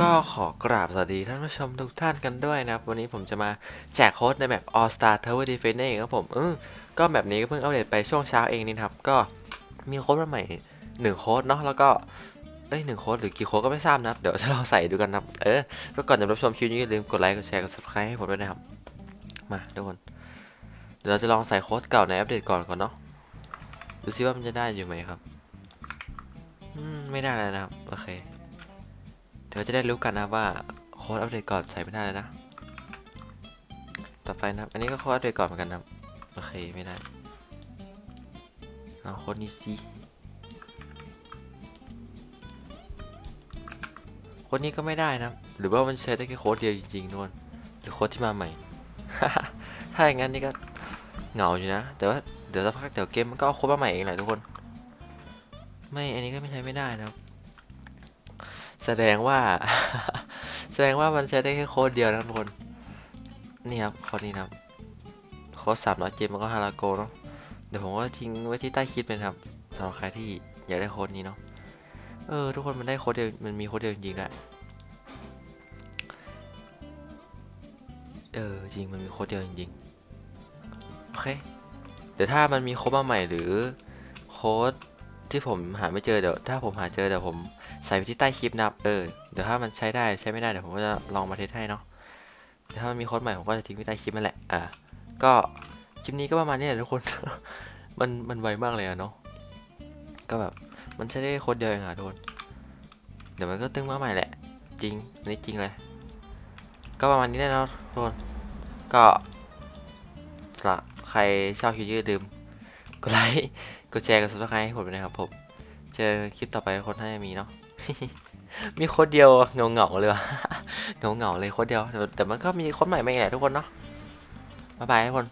ก็ขอกราบสวัสดีท่านผู้ชมทุกท่านกันด้วยนะครับ วันนี้ผมจะมาแจกโค้ดในแบบ All Star Tower Defense เองครับผมเออก็แบบนี้ก็เพิ่งอัปเดตไปช่วงเช้าเองนี่ครับ ก็มีโค้ดมาใหม่หนึ่งโค้ดเนาะแล้วก็เอ้ยหนึ่งโค้ดหรือกี่โค้ดก็ไม่ทราบนะเดี๋ยวจะลองใส่ดูกันนะเออก็ก่อนจะรับชมคลิปนี้อย่าลืมกดไลค์กดแชร์กด subscribe ให้ผมด้วยนะครับ มาทุกคนเดี๋ยวเราจะลองใส่โค้ดเก่าในอัปเดตก่อนก่อนเนาะดูซิว่ามันจะได้อยู่ไหมครับอืมไม่ได้แล้วนะครับโอเค เดี๋ยวจะได้รู้กันนะว่าโค้ดอัปเดตก่อนใส่ไม่ได้แล้วนะ ต่อไปนะอันนี้ก็โค้ดอัปเดตก่อนเหมือนกันนะโอเคไม่ได้เอาโค้ดนี้สิโค้ดนี้ก็ไม่ได้นะ หรือว่ามันใช้ได้แค่โค้ดเดียวจริงๆนวลหรือโค้ดที่มาใหม่ ถ้าอย่างนั้นนี่ก็เหงาอยู่นะ แต่ว่าเดี๋ยวสักพักเดี๋ยวเกมมันก็เอาโค้ดมาใหม่เองแหละทุกคน ไม่ อันนี้ก็ไม่ใช้ไม่ได้นะครับ แสดงว่า แสดงว่ามันใช้ได้แค่โค้ดเดียวนะทุกคน นี่ครับโค้ดนี้นะครับ โค้ดสามร้อยเจมันก็ฮาราโกเนาะ เดี๋ยวผมก็ทิ้งไว้ที่ใต้คลิปเลยนครับสำหรับใครที่อยากได้โค้ดนี้เนาะ เออ ทุกคนมันได้โค้ดเดียว มันมีโค้ดเดียวจริงๆด้วยเออจริงมันมีโค้ดเดียวจริงๆ โอเค เดี๋ยวถ้ามันมีโค้ดมาใหม่หรือโค้ด ที่ผมหาไม่เจอเดี๋ยวถ้าผมหาเจอเดี๋ยวผมใส่ไปที่ใต้คลิปนะครับเออเดี๋ยวถ้ามันใช้ได้ใช้ไม่ได้เดี๋ยวผมก็จะลองมาเทสให้เนาะเดี๋ยวถ้ามันมีโค้ดใหม่ผมก็จะทิ้งไว้ใต้คลิปนั่นแหละอ่าก็คลิปนี้ก็ประมาณนี้แหละทุกคน มันมันไวมากเลยอะเนาะก็แบบมันใช้ได้โค้ดเดียวเองอะทุกคนเดี๋ยวมันก็ตึงมาใหม่แหละ จริงอันนี้จริงเลย ก็ประมาณนี้แหละเนาะทุกคนก็สำหรับใครชอบคลิปนี้อย่าลืม กดไลค์กดแชร์กดซับสไครต์ให้ผมด้วยนะครับผม เจอคลิปต่อไปคนท่าจะมีเนาะ มีโคตรเดียวเงาเงาๆเลยวะเงาเงาๆเลยโคตรเดียวแต่แต่มันก็มีโคตรใหม่มาอีกแหละทุกคนเนาะบ๊ายบายทุกคน